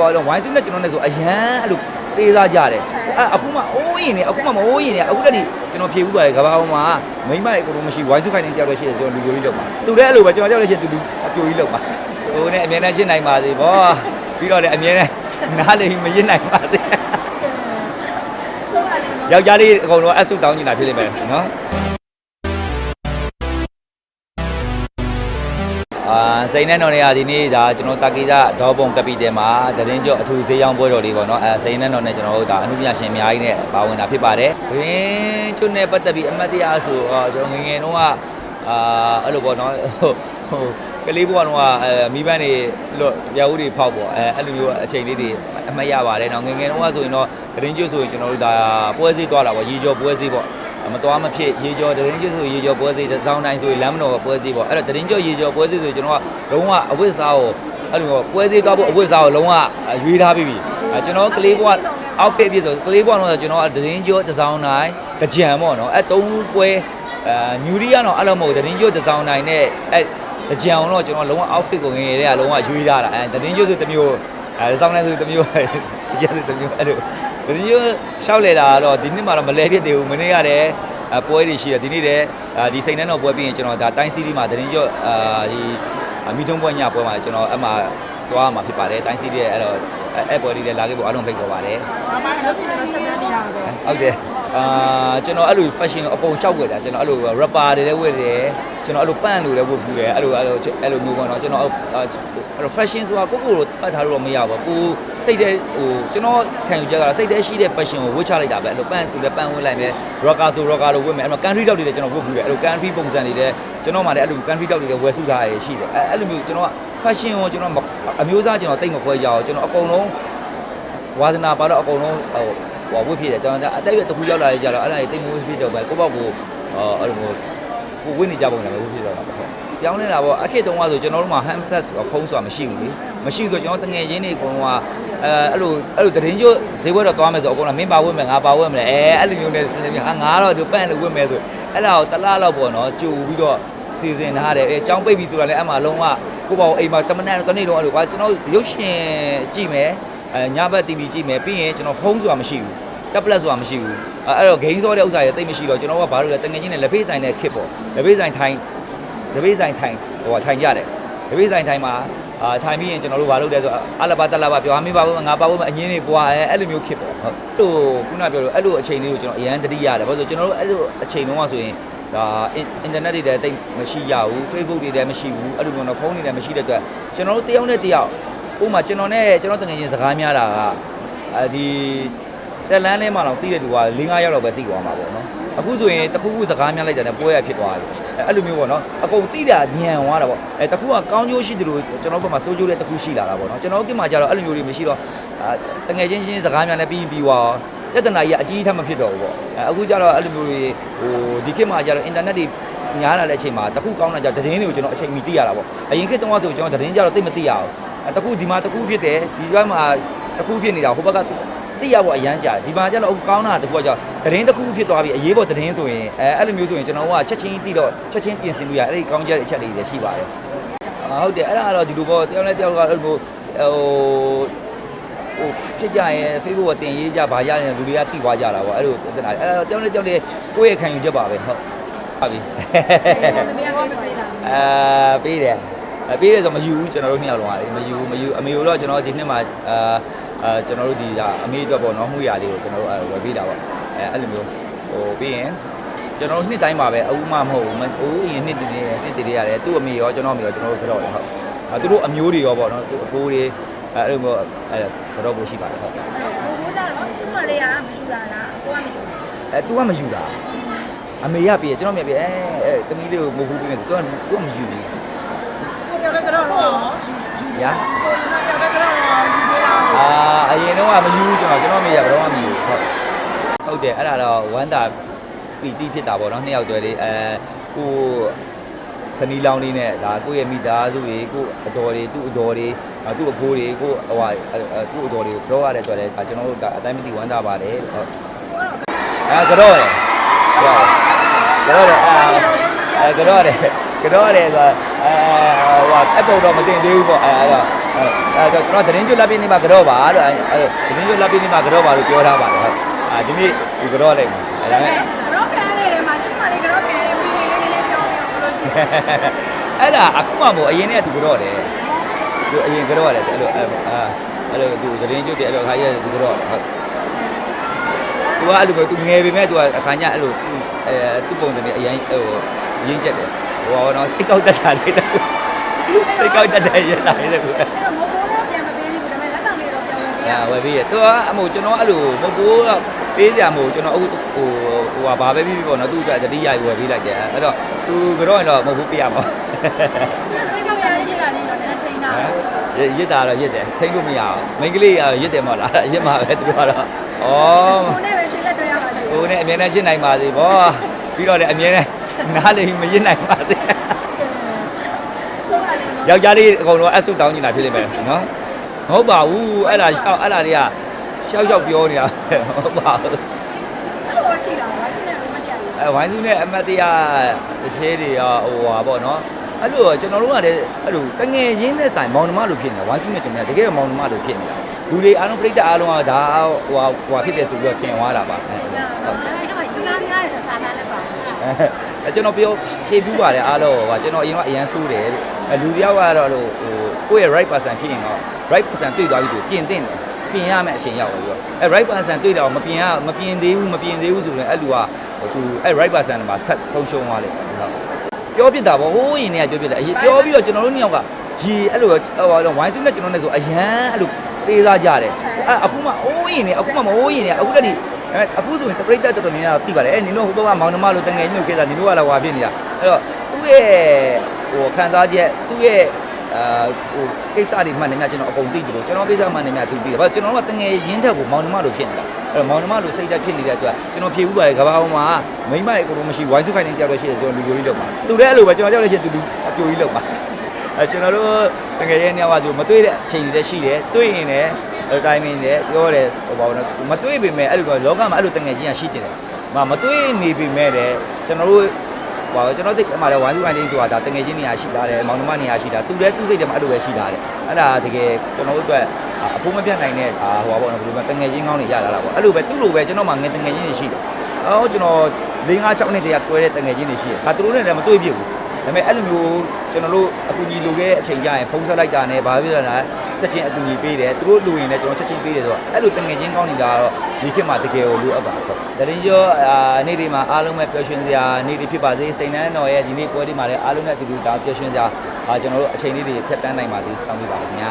ဟိုတော့ဝိုင်းစုနဲ့ကျွန်တော်နဲ့ဆိုအရန်အဲ့လိုပေးစားကြတယ်အဲ့အခုမှအိုးရင်နေအခုမှမအိုးရင်နေအခုတည်းကျွန်တော်ဖြေဦးပါတယ်ကဘာအောင်မှာမိမရဲ့အကုန်လုံးမရှိဝိုင်းစုခိုင်းနေကြောက်လို့ရှိရင်ကျွန်တော်လူမျိုးကြီးလောက်ပါသူလည်းအဲ့လိုပဲကျွန်တော်ကြောက်လို့ရှိရင်သူလူအပြိုကြီးလောက်ပါဟိုနဲ့အမြဲတမ်းရှင်းနိုင်ပါစေဗောပြီးတော့လည်းအမြဲတမ်းနားလည်းမရင်နိုင်ပါစေဆိုရလေနော်ယောက်ျားလေးအကုန်လုံးအဆုတောင်းနေတာဖြစ်နေမယ်နော် အာစိန်နဲ့တော်နေရဒီနေ့ဒါကျွန်တော်တာကီတာဒေါ်ပုံကပီတယ်မှာတရင်ကျော်အထူးဈေးရောင်းပွဲတော်လေးပေါ့နော်အဲစိန်နဲ့တော်နဲ့ကျွန်တော်တို့ဒါအမှုပညာရှင်အများကြီးနဲ့ပါဝင်တာဖြစ်ပါတယ်။ဘင်းကျွတ်နဲ့ပတ်သက်ပြီးအမှတ်တရဆိုတော့ကျွန်တော်ငယ်ငယ်တုန်းကအာအဲ့လိုပေါ့နော်ဟိုဟိုကလေးဘဝတုန်းကအဲမိဘတွေလွတ်ရဝူတွေဖောက်ပေါ့အဲအဲ့လိုမျိုးအချိန်လေးတွေအမှတ်ရပါတယ်နော်ငယ်ငယ်တုန်းကဆိုရင်တော့တရင်ကျွတ်ဆိုရင်ကျွန်တော်တို့ဒါပွဲစည်းသွားတာပေါ့ရေကျော်ပွဲစည်းပေါ့ မတော်မဖြစ်ရေကျော်တရင်ကျွတ်ဆိုရေကျော်ပွဲစီတစ်စောင်းတိုင်းဆိုရင်လမ်းမတော်ပွဲစီပေါ့အဲ့တော့တရင်ကျွတ်ရေကျော်ပွဲစီဆိုကျွန်တော်ကလုံးဝအဝတ်စားကိုအဲ့လိုပွဲစီသွားဖို့အဝတ်စားကိုလုံးဝရွေးထားပြီးပြီအဲကျွန်တော်ကလေးဘွား outfit ပြည့်ဆိုကလေးဘွားတော့ကျွန်တော်ကတရင်ကျွတ်တစ်စောင်းတိုင်းကြံပေါ့နော်အဲ့သုံးပွဲအဲညူရီကတော့အဲ့လိုမဟုတ်တရင်ကျွတ်တစ်စောင်းတိုင်းနဲ့အဲ့ကြံအောင်တော့ကျွန်တော်လုံးဝ outfit ကိုငယ်ငယ်လေးကလုံးဝရွေးထားတာအဲတရင်ကျွတ်ဆိုတစ်မျိုးအဲစောင်းတိုင်းဆိုတစ်မျိုးကြံဆိုတစ်မျိုးအဲ့လို တရင်ကျွတ်ရှောက်လေတာကတော့ဒီနှစ်မှတော့မလဲဖြစ်သေးဘူးမနေ့ကတည်းကအပွဲတွေရှိတယ်ဒီနေ့လည်းအာဒီစိန်နှန်းတော်ပွဲပြီးရင်ကျွန်တော်ဒါတိုင်းစီးတီးမှာသတင်းကျော်အာဒီအမီထုံးပွဲညပွဲမှာကျွန်တော်အမှ သွားမှာဖြစ်ပါတယ်တိုင်းစီးတီးရဲ့အဲ့တော့အဲ့ပွဲလေးလည်းလာခဲ့ဖို့အားလုံးဖိတ်ခေါ်ပါတယ်ဘာမှလုပ်ပြတော့ချက်တန်းနေရတော့ဟုတ်တယ်အာကျွန်တော်အဲ့လို fashion အကုန်ရှောက်ွယ်တာကျွန်တော်အဲ့လို rapper တွေလည်းဝတ်တယ်ကျွန်တော်အဲ့လိုပန့်လို့လည်းဝတ်ဘူးတယ်အဲ့လိုအဲ့လိုအဲ့လိုမျိုးပေါ့နော်ကျွန်တော်အဲ့လို fashion ဆိုတာကိုကိုကိုပတ်ထားလို့မရဘူးကိုစိတ်တဲ့ဟိုကျွန်တော်ခံယူချက်ကစိတ်တဲ့ရှိတဲ့ fashion ကိုဝတ်ချလိုက်တာပဲအဲ့လိုပန့်ဆိုလည်းပန့်ဝတ်လိုက်မယ် rocker ဆို rocker လို့ဝတ်မယ်အဲ့လို country တောက်တွေလည်းကျွန်တော်ဝတ်ဘူးတယ်အဲ့လို country ပုံစံတွေလည်းကျွန်တော်မှလည်းအဲ့လို country တောက်တွေလည်းဝယ်စုထားရရှိတယ်အဲ့အဲ့လိုမျိုးကျွန်တော်က fashion ကိုကျွန်တော်အမျိုးသားကျွန်တော်တိတ်မခွဲကြအောင်ကျွန်တော်အကုန်လုံးဝါသနာပါတော့အကုန်လုံးဟိုဟိုဝတ်ဖြစ်တယ်ကျွန်တော်အတက်ရတစ်ခုရောက်လာကြတော့အဲ့ဒါကြီးတိတ်မိုးဖြစ်တော့ပဲကိုပေါ့ကိုအဲ့လိုမျိုးကိုဝတ်နေကြပုံနဲ့ဝတ်ဖြစ်တော့တာပေါ့ပြောင်းနေတာပေါ့အခက်တုံးကဆိုကျွန်တော်တို့မှာ handset ဆိုတာဖုံးဆိုတာမရှိဘူးလေမရှိဆိုကျွန်တော်တငယ်ချင်းတွေအကုန်လုံးကအဲအဲ့လိုအဲ့လိုတရင်ကျွဈေးဘွက်တော့သွားမယ်ဆိုအကုန်လုံးမင်းပါဝတ်မယ်ငါပါဝတ်မယ်အဲအဲ့လိုမျိုးနဲ့စဉ်းစားပြီးဟာငါတော့ဒီပန့်လို့ဝတ်မယ်ဆိုအဲ့ဒါကိုတလားလောက်ပေါ့နော်ကြိုပြီးတော့စီစဉ်ထားတယ်အဲចောင်းပိတ်ပြီဆိုတာလည်းအဲ့မှာလုံးဝ ကိုပေါ့အိမ်မှာတမနက်တနေ့တော့အဲ့လိုကွာကျွန်တော်ရုပ်ရှင်ကြည့်မယ်အဲညဘက် TV ကြည့်မယ်ပြီးရင်ကျွန်တော်ဖုန်းဆိုတာမရှိဘူးတက်ပလက်ဆိုတာမရှိဘူးအဲအဲ့တော့ game ဆောတဲ့ဥစ္စာတွေတိတ်မရှိတော့ကျွန်တော်ကဘာလို့လဲတငယ်ချင်းနဲ့လက်ဖေးဆိုင်နဲ့ခစ်ပေါ့လက်ဖေးဆိုင်ထိုင်လက်ဖေးဆိုင်ထိုင်ဟိုထိုင်ကြတယ်လက်ဖေးဆိုင်ထိုင်မှာအာထိုင်ပြီးရင်ကျွန်တော်တို့ဘာလုပ်လဲဆိုအလဘတလဘပြောမင်းပါဘူးငါပါဘူးအငင်းတွေပွားအဲအဲ့လိုမျိုးခစ်ပေါ့ဟုတ်လို့ခုနပြောလို့အဲ့လိုအချိန်လေးကိုကျွန်တော်အရန်တတိရတယ်ဘာလို့ကျွန်တော်တို့အဲ့လိုအချိန်တုန်းကဆိုရင် ဒါအင်တာနက်တွေလည်းတိတ်မရှိရဘူး Facebook တွေလည်းမရှိဘူးအဲ့လိုမျိုးတော့ဖုန်းတွေလည်းမရှိတဲ့အတွက်ကျွန်တော်တို့တယောက်နဲ့တယောက်ဥပမာကျွန်တော်နဲ့ကျွန်တော်တငယ်ချင်းစကားများတာကအဲဒီတက်လန်းထဲမှာတော့တီးတဲ့သူက၄၅ယောက်လောက်ပဲတီးသွားမှာပေါ့နော်အခုဆိုရင်တခုခုစကားများလိုက်တယ်ပွဲရဖြစ်သွားတယ်အဲ့လိုမျိုးပေါ့နော်အကုန်တီးတာညံသွားတာပေါ့အဲတခုကကောင်းကျိုးရှိတယ်လို့ကျွန်တော်ဘက်မှာစိုးကျိုးတဲ့တခုရှိလာတာပေါ့နော်ကျွန်တော်ကမှကျတော့အဲ့လိုမျိုးတွေမရှိတော့တငယ်ချင်းချင်းစကားများလည်းပြီးပြီးသွား ပြဿနာကြီးအကြီးထပ်မဖြစ်တော့ဘူးပေါ့အခုကျတော့အဲ့လိုမျိုးတွေဟိုဒီခေတ်မှာကျတော့အင်တာနက်တွေများလာတဲ့အချိန်မှာတခုကောင်းတာကြသတင်းတွေကိုကျွန်တော်အချိန်မီသိရတာပေါ့အရင်ခေတ်တုန်းကဆိုကျွန်တော်သတင်းကြတော့သိမသိရဘူးအဲတခုဒီမှာတခုဖြစ်တယ်ဒီဘက်မှာတခုဖြစ်နေတာဟိုဘက်ကသိရဖို့အရန်ကြာတယ်ဒီမှာကျတော့ကောင်းတာတခုကကြောင့်သတင်းတခုဖြစ်သွားပြီအရေးပေါ်သတင်းဆိုရင်အဲအဲ့လိုမျိုးဆိုရင်ကျွန်တော်ကချက်ချင်းသိတော့ချက်ချင်းပြင်ဆင်လို့ရအဲ့ဒီကောင်းချက်အချက်လေးတွေရှိပါတယ်အာဟုတ်တယ်အဲ့ဒါကတော့ဒီလိုပေါ့တယောက်နဲ့တယောက်ကအဲ့လိုဟို ဟိုဖြစ်ကြရင် Facebook ကတင်ရေးကြပါရရင်လူတွေကထိသွားကြတာပေါ့အဲ့လိုအဲ့ဒါအဲ့တယောက်နဲ့တယောက်လေးကိုယ့်ရဲ့ခံယူချက်ပါပဲဟုတ်ပါပြီမမေကတော့မပြေးတာအာပေးတယ်အပေးတယ်ဆိုမယူဘူးကျွန်တော်တို့နှစ်ယောက်လုံးကလေမယူဘူးမယူအမေတို့တော့ကျွန်တော်ဒီနှစ်မှာအာအာကျွန်တော်တို့ဒီဒါအမေအတွက်ပေါ့နော်မှုရလေးကိုကျွန်တော်တို့ဝယ်ပေးတာပေါ့အဲအဲ့လိုမျိုးဟိုပြီးရင်ကျွန်တော်တို့နှစ်တိုင်းပါပဲအဦးမမဟုတ်ဘူးမအိုးရင်နှစ်တည်းနေနှစ်တည်းရတယ်သူ့အမေရောကျွန်တော်အမေရောကျွန်တော်တို့ကတော့ဟုတ်အဲသူတို့အမျိုးတွေရောပေါ့နော်သူအကိုတွေ အဲ့လိုမျိုးအဲ့တော့ပို့ရှိပါတယ်ဟုတ်ကဲ့ဘိုးကြတော့ချစ်မလေးကမယူတာလားကိုကမယူအဲ तू ကမယူတာအမေရပြေကျွန်တော်မြပြေအဲအဲတမီးလေးကိုမဟုတ်ဘူးပြင်သူကသူကမယူဘူးကိုပြောတဲ့ကတော့တော့ယူရကိုပြောတဲ့ကတော့ယူသေးလားအာအရင်တော့ကမယူဘူးကျွန်တော်ကျွန်တော်မေရဘယ်တော့မှမယူဘူးဟုတ်ဟုတ်တယ်အဲ့ဒါတော့ဝမ်းသာပီတိဖြစ်တာပေါ့နော်နှစ်ယောက်တွဲလေးအဲကို စနီလောင်းလေးနဲ့ဒါကိုယ့်ရဲ့မိသားစုတွေကိုအတော်တွေသူ့အတော်တွေသူ့အဖိုးတွေကိုဟိုဟာသူ့အတော်တွေကိုတော့ရတဲ့ဆိုတော့ကျွန်တော်တို့ကအတိုင်းမသိဝမ်းတာပါတယ်ဟုတ်အဲကတော့တယ်ကတော့တယ်အာအဲကတော့တယ်ကတော့တယ်ဆိုအဲဟိုဟာအပုတ်တော့မတင်သေးဘူးပေါ့အဲအဲ့တော့အဲတော့ကျွန်တော်သတင်းကျွတ်လက်ပြနေမှာကြော့ပါလို့အဲသတင်းကျွတ်လက်ပြနေမှာကြော့ပါလို့ပြောထားပါတယ်ဟုတ်အာဒီနေ့ဒီကြော့လိုက်မှာအဲဒါနဲ့ အဲ့ဒါအခုမှမဟုတ်အရင်ကသူကြော့တယ်သူအရင်ကြော့တယ်အဲ့လိုအာအဲ့လိုသူသတင်းကျွတ်တယ်အဲ့လိုခါရဲသူကြော့တယ်ဟုတ်သူကအဲ့လိုပဲသူငယ်ပေမဲ့သူကအခါညအဲ့လိုအဲသူ့ပုံစံနဲ့အရင်ဟိုရင်းချက်တယ်ဟိုတော့စိတ်ကောက်တက်တာလေးတခုစိတ်ကောက်တက်တဲ့ရတာလေးတ အာဝယ်ပြီးရသူကအမို့ကျွန်တော်အဲ့လိုမကိုးပေးကြမို့ကျွန်တော်အခုဟိုဟိုဟာဘာပဲပြီးပြီးပေါ့နော်သူ့အတွက်တတိယဝယ်ပေးလိုက်တယ်အဲ့တော့သူကတော့ရင်တော့မဟုတ်ဘူးပြရမှာစိတ်ကောက်ရရတာလေးတော့လည်းထိန်းတာရရစ်တာတော့ရစ်တယ်ထိန်းလို့မရအောင်မိန်းကလေးရရစ်တယ်မဟုတ်လားရစ်မှာပဲသူတို့ကတော့ဩကိုနဲ့ပဲရွှေလက်တွေ့ရပါသေးဟိုနဲ့အမြဲတမ်းရှင်းနိုင်ပါစေဗောပြီးတော့လည်းအမြဲတမ်းနားလေမရစ်နိုင်ပါစေဆိုးရတယ်နော်ယောက်ျားလေးအကုန်လုံးအဆုတောင်းနေတာဖြစ်နေမယ်နော် မဟုတ်ပါဘူးအဲ့ဒါအဲ့ဒါတွေကရှောက်ရှောက်ပြောနေတာဟုတ်ပါဘူးအဲ့လိုရှိတာပါချစ်တဲ့မတရားဘူးအဲဝိုင်းစုနဲ့အမတ်တရားတစ်ရှဲတွေရောဟိုဟာပေါ့နော်အဲ့လိုကျွန်တော်တို့ကလည်းအဲ့လိုတငယ်ချင်းနဲ့ဆိုင်မောင်နှမလိုဖြစ်နေတာဝိုင်းစုနဲ့ကျွန်တော်တကယ်မောင်နှမလိုဖြစ်နေတာလူတွေအားလုံးပြိတ္တအားလုံးကဒါဟိုဟာဟိုဟာဖြစ်တယ်ဆိုပြီးတော့ထင်သွားတာပါအဲဟုတ်အဲ့တော့ဒီကားများတဲ့စာသားလည်းပါအဲကျွန်တော်ပြောဖြေပြူပါတယ်အားလုံးဟိုကျွန်တော်အရင်ကအရန်ဆိုးတယ် အဲလူတယောက်ကတော့ဟိုကိုယ့်ရဲ့ right person ဖြစ်ရင်တော့ right person တွေ့သွားပြီဆိုပြင်တင်တယ်ပြင်ရမယ့်အချိန်ရောက်ပြီအဲ right person တွေ့တော့မပြင်ရမပြင်သေးဘူးမပြင်သေးဘူးဆိုရင်အဲ့လူကဟိုသူအဲ right person မှာထပ်ဆုံးရှုံးသွားလိမ့်မယ်ဟုတ်ပြောပြတာပေါ့ဟိုးရင်တွေကပြောပြတယ်အရင်ပြောပြီးတော့ကျွန်တော်တို့နှစ်ယောက်ကရီအဲ့လိုဟိုဝိုင်းစုနဲ့ကျွန်တော်နဲ့ဆိုအရန်အဲ့လိုပေးစားကြတယ်အဲအခုမှအိုးရင်နေအခုမှမအိုးရင်နေအခုတည်းအဲအခုဆိုရင်တပိတ်တက်တော်တော်များများသိပါတယ်အဲနင်တို့ဟိုဘက်ကမောင်နှမလို့တငယ်ချင်းတို့ကိစ္စနင်တို့ကလည်းဟွာဖြစ်နေတာအဲ့တော့သူ့ရဲ့ ဟိုခံစားချက်သူ့ရဲ့အာဟိုကိစ္စတွေမှန်တယ်များကျွန်တော်အကုန်သိတယ်လို့ကျွန်တော်ကိစ္စမှန်တယ်များသူသိတယ်ဘာကျွန်တော်တို့ကတငယ်ရင်းတက်ကိုမောင်နှမလို့ဖြစ်နေတာအဲ့တော့မောင်နှမလို့စိတ်ဓာတ်ဖြစ်နေတဲ့အတွက်ကျွန်တော်ဖြေဦးပါတယ်ကဘာပေါ်မှာမိမရဲ့အကုန်လုံးမရှိဝိုင်းစုခိုင်နေကြောက်လို့ရှိရင်ကျွန်တော်လူလိုကြီးလောက်ပါသူလည်းအဲ့လိုပဲကျွန်တော်ကြောက်လို့ရှိရင်သူလူအပြိုကြီးလောက်ပါအဲကျွန်တော်တို့တငယ်ရဲ့နေရာကဆိုမတွေ့တဲ့အချိန်တွေလည်းရှိတယ်တွေ့ရင်လည်းအဲ့တိုင်းမင်းလည်းပြောတယ်ဟိုပါဘောနော်မတွေ့ပေမဲ့အဲ့လိုလောကမှာအဲ့လိုတငယ်ချင်းကရှိတယ်မမတွေ့နေပေမဲ့လည်းကျွန်တော်တို့ ဟောကျွန်တော်စိတ်ထဲမှာလည်းဝိုင်းစုခိုင်နေဆိုတာဒါတငယ်ချင်းနေရာရှိတာတယ်မောင်နှမနေရာရှိတာသူလည်းသူ့စိတ်ထဲမှာအဲ့လိုပဲရှိတာတယ်အဲ့ဒါတကယ်ကျွန်တော်တို့အတွက်အဖိုးမပြတ်နိုင်တဲ့ဟာဟိုပါဘောနော်ဘယ်လိုမှတငယ်ချင်းကောင်းနေရတာလားပေါ့အဲ့လိုပဲသူ့လိုပဲကျွန်တော်မှငယ်တငယ်ချင်းတွေရှိတယ်အော်ကျွန်တော်၄၅6နှစ်တည်းကကွဲတဲ့တငယ်ချင်းတွေရှိတယ်ဒါသူတို့နဲ့လည်းမတွေ့ပြဘူးဒါပေမဲ့အဲ့လိုမျိုးကျွန်တော်တို့အကူကြီးလိုခဲ့တဲ့အချိန်ကျရင်ဖုံးဆက်လိုက်တာနဲ့ဘာဖြစ်လဲလား ချက်ချင်းအကူကြီးပေးတယ်သူတို့လိုရင်လည်းကျွန်တော်ချက်ချင်းပေးတယ်ဆိုတော့အဲ့လိုတငယ်ချင်းကောင်းနေတာတော့ဒီခေတ်မှာတကယ်ကိုလိုအပ်ပါဟုတ်တရင်ကျော်အာနေ့ဒီမှာအားလုံးပဲပျော်ရွှင်စရာနေ့ဒီဖြစ်ပါစေစိန်နှန်းတော်ရဲ့ဒီနေ့ပွဲဒီမှာလည်းအားလုံးနဲ့အတူတူဒါပျော်ရွှင်စရာအာကျွန်တော်တို့အချိန်လေးတွေဖြတ်တန်းနိုင်ပါစေစောင့်ပေးပါခင်ဗျာ